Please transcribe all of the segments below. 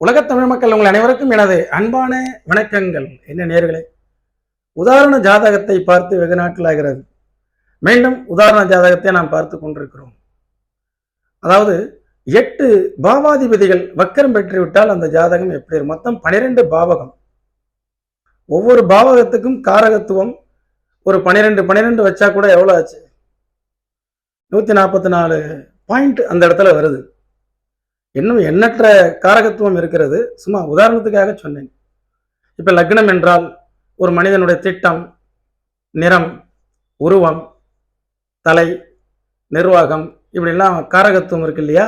உலகத் தமிழ் மக்கள் உங்கள் அனைவருக்கும் எனது அன்பான வணக்கங்கள். என்ன நேர்களே உதாரண ஜாதகத்தை பார்த்து வெகு நாட்கள் ஆகிறது மீண்டும் உதாரண ஜாதகத்தை நாம் பார்த்து கொண்டிருக்கிறோம். அதாவது எட்டு பாவாதிபதிகள் வக்கரம் பெற்றுவிட்டால் அந்த ஜாதகம் எப்படி மொத்தம் பனிரெண்டு பாவகம். ஒவ்வொரு பாவகத்துக்கும் காரகத்துவம் ஒரு பனிரெண்டு பனிரெண்டு வச்சா கூட எவ்வளோ ஆச்சு? நூற்றி நாற்பத்தி நாலு பாயிண்ட் அந்த இடத்துல வருது. இன்னும் எண்ணற்ற காரகத்துவம் இருக்கிறது. சும்மா உதாரணத்துக்காக சொன்னேன். இப்போ லக்னம் என்றால் ஒரு மனிதனுடைய திட்டம் நிறம் உருவம் தலை நிர்வாகம் இப்படிலாம் காரகத்துவம் இருக்கு இல்லையா?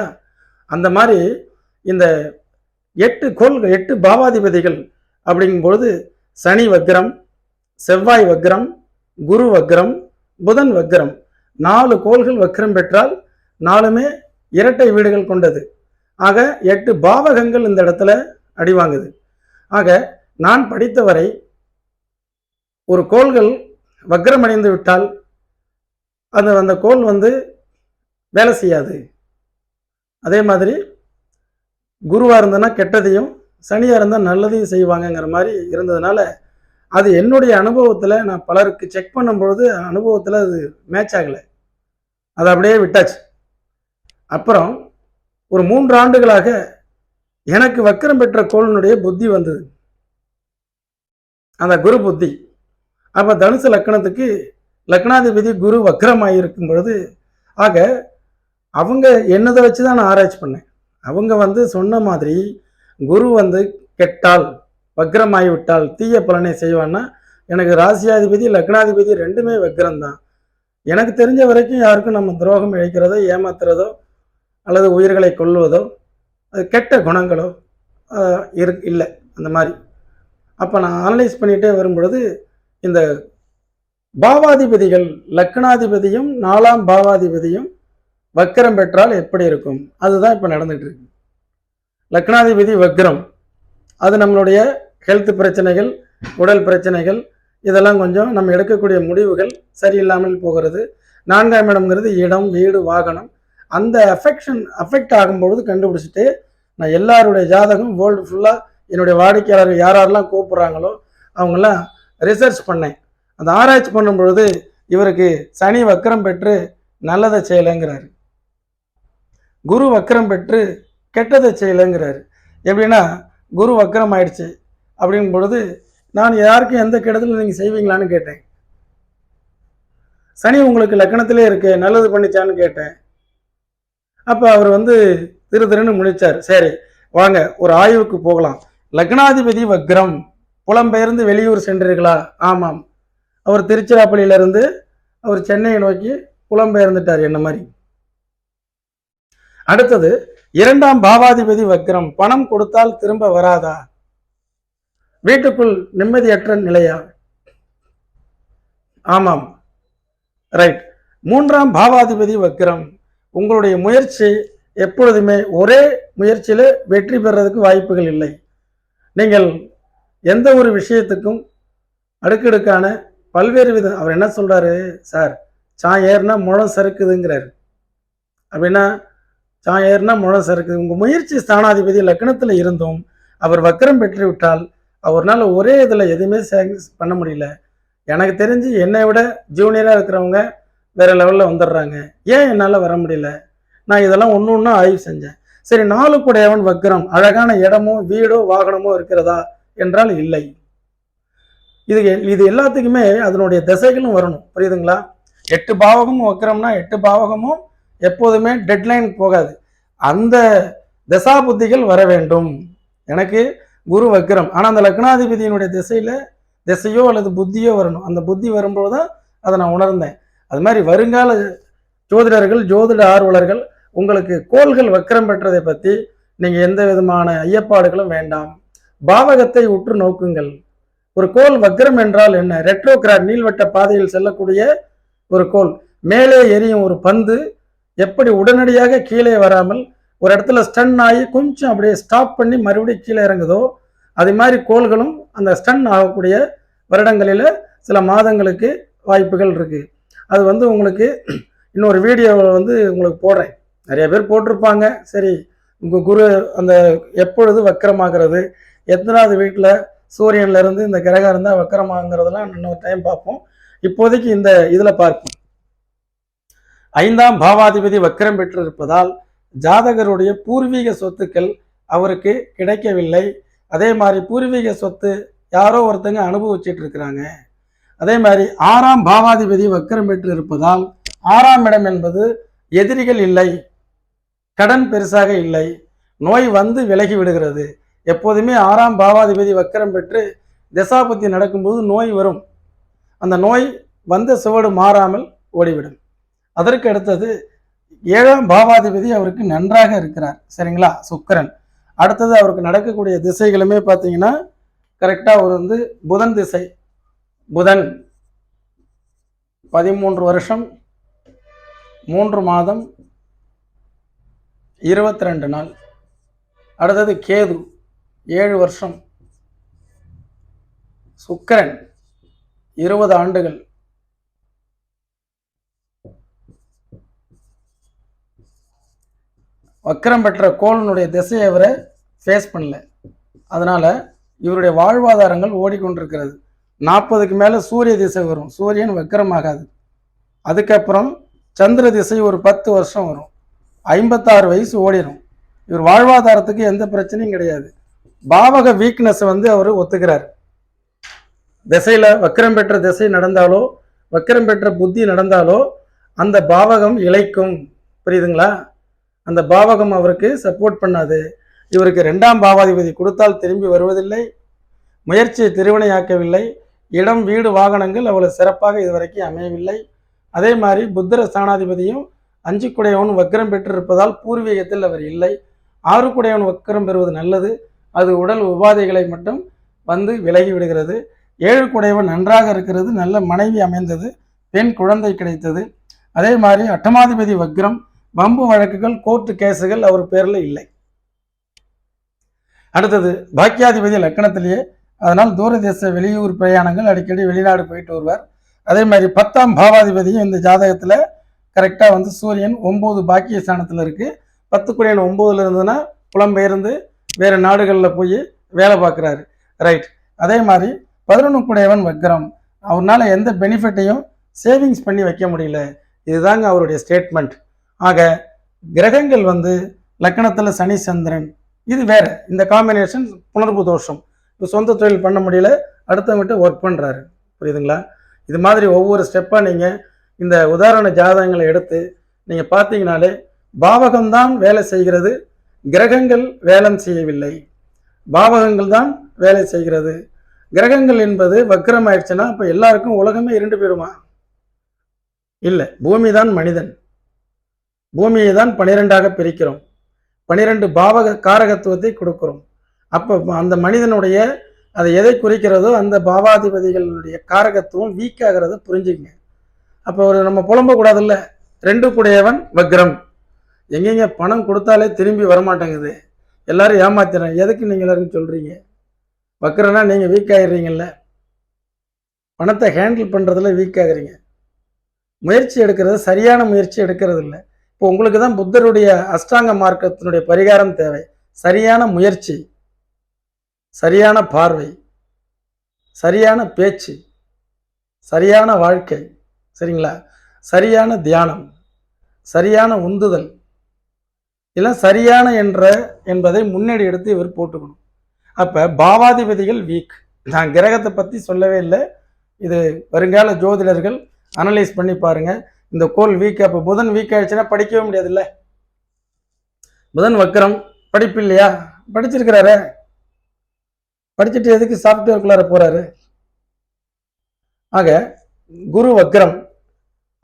அந்த மாதிரி இந்த எட்டு கோள்கள் எட்டு பாவாதிபதிகள் அப்படிங்கும்பொழுது சனி வக்ரம் செவ்வாய் வக்ரம் குரு வக்ரம் புதன் வக்ரம். நாலு கோள்கள் வக்ரம் பெற்றால் நாலுமே இரட்டை வீடுகள் கொண்டது. ஆக எட்டு பாவகங்கள் இந்த இடத்துல அடிவாங்குது. ஆக நான் படித்தவரை ஒரு கோள்கள் வக்ரமடைந்து விட்டால் அந்த அந்த கோள் வந்து வேலை செய்யாது. அதே மாதிரி குருவாக இருந்ததுன்னா கெட்டதையும் சனியாக இருந்தால் நல்லதையும் செய்வாங்கங்கிற மாதிரி இருந்ததுனால அது என்னுடைய அனுபவத்தில் நான் பலருக்கு செக் பண்ணும்பொழுது அனுபவத்தில் அது மேட்ச் ஆகலை. அதை அப்படியே விட்டாச்சு. அப்புறம் ஒரு மூன்று ஆண்டுகளாக எனக்கு வக்கரம் பெற்ற கோளினுடைய புத்தி வந்தது. அந்த குரு புத்தி. அப்போ தனுசு லக்கணத்துக்கு லக்னாதிபதி குரு வக்கரமாக இருக்கும் பொழுது ஆக அவங்க என்னதை வச்சு தான் நான் ஆராய்ச்சி பண்ணேன். அவங்க வந்து சொன்ன மாதிரி குரு வந்து கெட்டால் வக்ரமாகி விட்டால் தீய பலனை செய்வான்னா எனக்கு ராசியாதிபதி லக்னாதிபதி ரெண்டுமே வக்ரம் தான் எனக்கு தெரிஞ்ச வரைக்கும் யாருக்கும் நம்ம துரோகம் இழைக்கிறதோ ஏமாத்துறதோ அல்லது உயிர்களை கொள்வதோ அது கெட்ட குணங்களோ இரு இல்லை அந்த மாதிரி. அப்போ நான் அனலைஸ் பண்ணிகிட்டே வரும்பொழுது இந்த பாவாதிபதிகள் லக்னாதிபதியும் நாலாம் பாவாதிபதியும் வக்கரம் பெற்றால் எப்படி இருக்கும்? அதுதான் இப்போ நடந்துகிட்டு இருக்கு. லக்னாதிபதி வக்ரம். அது நம்மளுடைய ஹெல்த் பிரச்சனைகள் உடல் பிரச்சனைகள் இதெல்லாம் கொஞ்சம் நம்ம எடுக்கக்கூடிய முடிவுகள் சரியில்லாமல் போகிறது. நான்காம் இடம்ங்கிறது இடம் வீடு வாகனம் அந்த அஃபெக்ஷன் அஃபெக்ட் ஆகும்பொழுது கண்டுபிடிச்சிட்டு நான் எல்லாருடைய ஜாதகம் வேர்ல்டு ஃபுல்லாக என்னுடைய வாடிக்கையாளர்கள் யார் யாரெல்லாம் கூப்பிட்றாங்களோ அவங்கெல்லாம் ரிசர்ச் பண்ணேன். அந்த ஆராய்ச்சி பண்ணும் பொழுது இவருக்கு சனி வக்கரம் பெற்று நல்லதை செய்யலைங்கிறாரு. குரு வக்கரம் பெற்று கெட்டதை செய்யலைங்கிறாரு. எப்படின்னா குரு வக்கரம் ஆயிடுச்சு அப்படிங்கும் பொழுது நான் யாருக்கும் எந்த கெடுதலும் நீங்கள் செய்வீங்களான்னு கேட்டேன். சனி உங்களுக்கு லக்கணத்திலே இருக்கு நல்லது பண்ணிச்சான்னு கேட்டேன். அப்போ அவர் வந்து திரு திருன்னு முடிச்சார் சரி வாங்க ஒரு ஆய்வுக்கு போகலாம். லக்னாதிபதி வக்ரம் புலம்பெயர்ந்து வெளியூர் சென்றீர்களா? ஆமாம். அவர் திருச்சிராப்பள்ளியிலிருந்து அவர் சென்னையை நோக்கி புலம்பெயர்ந்துட்டார் என்ன மாதிரி. அடுத்தது இரண்டாம் பாவாதிபதி வக்ரம் பணம் கொடுத்தால் திரும்ப வராதா? வீட்டுக்குள் நிம்மதியற்ற நிலையா? ஆமாம். ரைட். மூன்றாம் பாவாதிபதி வக்ரம் உங்களுடைய முயற்சி எப்பொழுதுமே ஒரே முயற்சியில் வெற்றி பெறதுக்கு வாய்ப்புகள் இல்லை. நீங்கள் எந்த ஒரு விஷயத்துக்கும் அடுக்கடுக்கான பல்வேறு வித அவர் என்ன சொல்கிறாரு சார் சாய் ஏறுனா முழம் சறுக்குதுங்கிறார். அப்படின்னா சா ஏறுனா முழம் சறுக்குது. உங்கள் முயற்சி ஸ்தானாதிபதி லக்னத்தில் இருந்தும் அவர் வக்கரம் பெற்று விட்டால் அவர்னால ஒரே இதில் எதுவுமே சே- பண்ண முடியல. எனக்கு தெரிஞ்சு என்னை விட ஜூனியராக இருக்கிறவங்க வேற லெவலில் வந்துடுறாங்க. ஏன் என்னால் வர முடியல? நான் இதெல்லாம் ஒன்று ஒன்றா ஆய்வு செஞ்சேன். சரி நாலு குடையவன் வக்ரம் அழகான இடமோ வீடோ வாகனமோ இருக்கிறதா? என்றால் இல்லை. இது இது எல்லாத்துக்குமே அதனுடைய திசைகளும் வரணும். புரியுதுங்களா? எட்டு பாவகமும் வக்கரம்னா எட்டு பாவகமும் எப்போதுமே டெட்லைன் போகாது. அந்த திசா புத்திகள் வர வேண்டும். எனக்கு குரு வக்ரம். ஆனால் அந்த லக்னாதிபதியினுடைய திசையில் திசையோ அல்லது புத்தியோ வரணும். அந்த புத்தி வரும்போது தான் அதை நான் உணர்ந்தேன். அது மாதிரி வருங்கால ஜோதிடர்கள் ஜோதிட ஆர்வலர்கள் உங்களுக்கு கோள்கள் வக்கரம் பெற்றதை பற்றி நீங்கள் எந்த விதமான ஐயப்பாடுகளும் வேண்டாம். பாவகத்தை உற்று நோக்குங்கள். ஒரு கோல் வக்ரம் என்றால் என்ன? ரெட்ரோகிராட் நீள்வட்ட பாதையில் செல்லக்கூடிய ஒரு கோள். மேலே எரியும் ஒரு பந்து எப்படி உடனடியாக கீழே வராமல் ஒரு இடத்துல ஸ்டன் ஆகி கொஞ்சம் அப்படியே ஸ்டாப் பண்ணி மறுபடியும் கீழே இறங்குதோ அது மாதிரி கோள்களும் அந்த ஸ்டன் ஆகக்கூடிய வருடங்களில் சில மாதங்களுக்கு வாய்ப்புகள் இருக்குது அது வந்து உங்களுக்கு இன்னொரு வீடியோவில் வந்து உங்களுக்கு போடுறேன். நிறைய பேர் போட்டிருப்பாங்க. சரி உங்கள் குரு அந்த எப்பொழுது வக்கரமாகிறது எத்தனாவது வீட்டில் சூரியன்லேருந்து இந்த கிரகம் இருந்தால் வக்கரமாகிறதெல்லாம் இன்னொரு டைம் பார்ப்போம். இப்போதைக்கு இந்த இதில் பார்ப்போம். ஐந்தாம் பாவாதிபதி வக்கரம் பெற்றிருப்பதால் ஜாதகருடைய பூர்வீக சொத்துக்கள் அவருக்கு கிடைக்கவில்லை. அதே மாதிரி பூர்வீக சொத்து யாரோ ஒருத்தங்க அனுபவிச்சிட்டு இருக்கிறாங்க. அதே மாதிரி ஆறாம் பாவாதிபதி வக்கரம் பெற்று இருப்பதால் ஆறாம் இடம் என்பது எதிரிகள் இல்லை கடன் பெருசாக இல்லை நோய் வந்து விலகி விடுகிறது. எப்போதுமே ஆறாம் பாவாதிபதி வக்கரம் பெற்று தசாபத்தி நடக்கும்போது நோய் வரும். அந்த நோய் வந்த சுவடு மாறாமல் ஓடிவிடும். அதற்கு அடுத்தது ஏழாம் பாவாதிபதி அவருக்கு நன்றாக இருக்கிறார் சரிங்களா? சுக்கரன். அடுத்தது அவருக்கு நடக்கக்கூடிய திசைகளுமே பார்த்தீங்கன்னா கரெக்டாக அவர் வந்து புதன் திசை. புதன் பதிமூன்று வருஷம் மூன்று மாதம் இருபத்தி ரெண்டு நாள். அடுத்தது கேது ஏழு வருஷம். சுக்கரன் இருபது ஆண்டுகள். வக்கரம் பெற்ற கோலனுடைய திசையை அவரை ஃபேஸ் பண்ணல. அதனால் இவருடைய வாழ்வாதாரங்கள் ஓடிக்கொண்டிருக்கிறது. நாற்பதுக்கு மேலே சூரிய திசை வரும். சூரியன் வக்கரமாகாது. அதுக்கப்புறம் சந்திர திசை ஒரு பத்து வருஷம் வரும். ஐம்பத்தாறு வயசு ஓடிடும் இவர் வாழ்வாதாரத்துக்கு எந்த பிரச்சனையும் கிடையாது. பாவக வீக்னஸ் வந்து அவர் ஒத்துக்கிறார். திசையில் வக்கரம் பெற்ற திசை நடந்தாலோ வக்கரம் பெற்ற புத்தி நடந்தாலோ அந்த பாவகம் இழைக்கும். புரியுதுங்களா? அந்த பாவகம் அவருக்கு சப்போர்ட் பண்ணாது. இவருக்கு ரெண்டாம் பாவாதிபதி கொடுத்தால் திரும்பி வருவதில்லை. முயற்சியை திருவினையாக்கவில்லை. இடம் வீடு வாகனங்கள் அவ்வளவு சிறப்பாக இதுவரைக்கும் அமையவில்லை. அதே மாதிரி புத்திர ஸ்தானாதிபதியும் அஞ்சு குடையவன் வக்கரம் பெற்றிருப்பதால் பூர்வீகத்தில் அவர் இல்லை. ஆறு குடையவன் வக்கரம் பெறுவது நல்லது. அது உடல் உபாதைகளை மட்டும் வந்து விலகி விடுகிறது. ஏழு குடையவன் நன்றாக இருக்கிறது நல்ல மனைவி அமைந்தது பெண் குழந்தை கிடைத்தது. அதே மாதிரி அட்டமாதிபதி வக்ரம் வம்பு வழக்குகள் கோர்ட்டு கேஸுகள் அவர் பேரில் இல்லை. அடுத்தது பாக்கியாதிபதி லக்கணத்திலேயே அதனால் தூரதேச வெளியூர் பிரயாணங்கள் அடிக்கடி வெளிநாடு போயிட்டு வருவார். அதே மாதிரி பத்தாம் பாவாதிபதியும் இந்த ஜாதகத்தில் கரெக்டாக வந்து சூரியன் ஒம்பது பாக்கிய ஸ்தானத்தில் இருக்குது பத்து குடியன் ஒம்போதுல இருந்ததுன்னா புலம்பெயர்ந்து வேறு நாடுகளில் போய் வேலை பார்க்குறாரு. ரைட் அதே மாதிரி பதினொன்று குடையவன் வக்ரம். அவர்னால எந்த பெனிஃபிட்டையும் சேவிங்ஸ் பண்ணி வைக்க முடியல. இதுதாங்க அவருடைய ஸ்டேட்மெண்ட் ஆக கிரகங்கள் வந்து லக்கணத்தில் சனி சந்திரன். இது வேற. இந்த காம்பினேஷன் புணர்வு தோஷம். இப்போ சொந்த தொழில் பண்ண முடியல அடுத்தவங்ககிட்ட ஒர்க் பண்ணுறாரு புரியுதுங்களா? இது மாதிரி ஒவ்வொரு ஸ்டெப்பாக நீங்கள் இந்த உதாரண ஜாதகங்களை எடுத்து நீங்கள் பார்த்தீங்கனாலே பாவகம்தான் வேலை செய்கிறது கிரகங்கள் வேலை செய்யவில்லை. பாவகங்கள் தான் வேலை செய்கிறது. கிரகங்கள் என்பது வக்கரம் ஆயிடுச்சுன்னா இப்போ எல்லாருக்கும் உலகமே இருண்டு போயிடுமா இல்லை பூமி தான் மனிதன். பூமியை தான் பனிரெண்டாக பிரிக்கிறோம். பனிரெண்டு பாவக காரகத்துவத்தை கொடுக்கிறோம். அப்போ அந்த மனிதனுடைய அது எதை குறிக்கிறதோ அந்த பாவாதிபதிகளுடைய காரகத்துவம் வீக் ஆகிறத புரிஞ்சுக்கங்க. அப்போ ஒரு நம்ம புலம்பக்கூடாதுல்ல ரெண்டு கூடையவன் வக்ரம். எங்கெங்க பணம் கொடுத்தாலே திரும்பி வரமாட்டேங்குது. எல்லாரும் ஏமாத்திடுறேன் எதுக்கு நீங்கள் எல்லாருக்கும் சொல்கிறீங்க வக்கரனா நீங்கள் வீக் ஆகிடுறீங்கல்ல பணத்தை ஹேண்டில் பண்ணுறதுல வீக் ஆகுறீங்க முயற்சி எடுக்கிறது சரியான முயற்சி எடுக்கிறது இல்லை இப்போ உங்களுக்கு தான் புத்தருடைய அஷ்டாங்க மார்க்கத்தினுடைய பரிகாரம் தேவை. சரியான முயற்சி. சரியான பார்வை சரியான பேச்சு சரியான வாழ்க்கை சரிங்களா? சரியான தியானம் சரியான உந்துதல் இதெல்லாம் சரியான என்ற என்பதை முன்னாடி எடுத்து இவர் போட்டுக்கணும். அப்போ பாவாதிபதிகள் வீக் நான் கிரகத்தை பற்றி சொல்லவே இல்லை. இது வருங்கால ஜோதிடர்கள் அனலைஸ் பண்ணி பாருங்கள் இந்த கோல் வீக் அப்போ புதன் வீக் ஆயிடுச்சுன்னா படிக்கவே முடியாதுல்ல? புதன் வக்கரம் படிப்பு இல்லையா? படிச்சிருக்கிறாரே. படிச்சுட்டு எதுக்கு சாஃப்ட்வேருக்குள்ளார போகிறாரு ஆக குரு வக்ரம்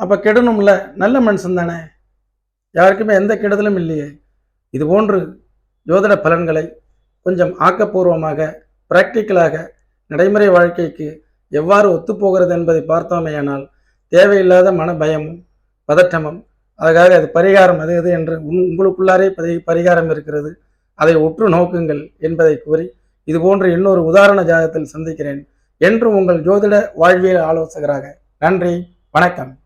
அப்போ கெடணும்ல நல்ல மனுஷன் தானே? யாருக்குமே எந்த கெடுதலும் இல்லையே. இது போன்று ஜோதிட பலன்களை கொஞ்சம் ஆக்கப்பூர்வமாக பிராக்டிக்கலாக நடைமுறை வாழ்க்கைக்கு எவ்வாறு ஒத்துப்போகிறது என்பதை பார்த்தோமேயானால் தேவையில்லாத மன பயமும் பதற்றமும் அதுக்காக அது பரிகாரம் அது இது என்று உங் உங்களுக்குள்ளாரே பரிகாரம் இருக்கிறது. அதை உற்று நோக்குங்கள் என்பதை கூறி இது போன்ற இன்னொரு உதாரண ஜாதகத்தில் சந்திக்கிறேன். என்றும் உங்கள் ஜோதிட வாழ்வியல் ஆலோசகராக. நன்றி. வணக்கம்.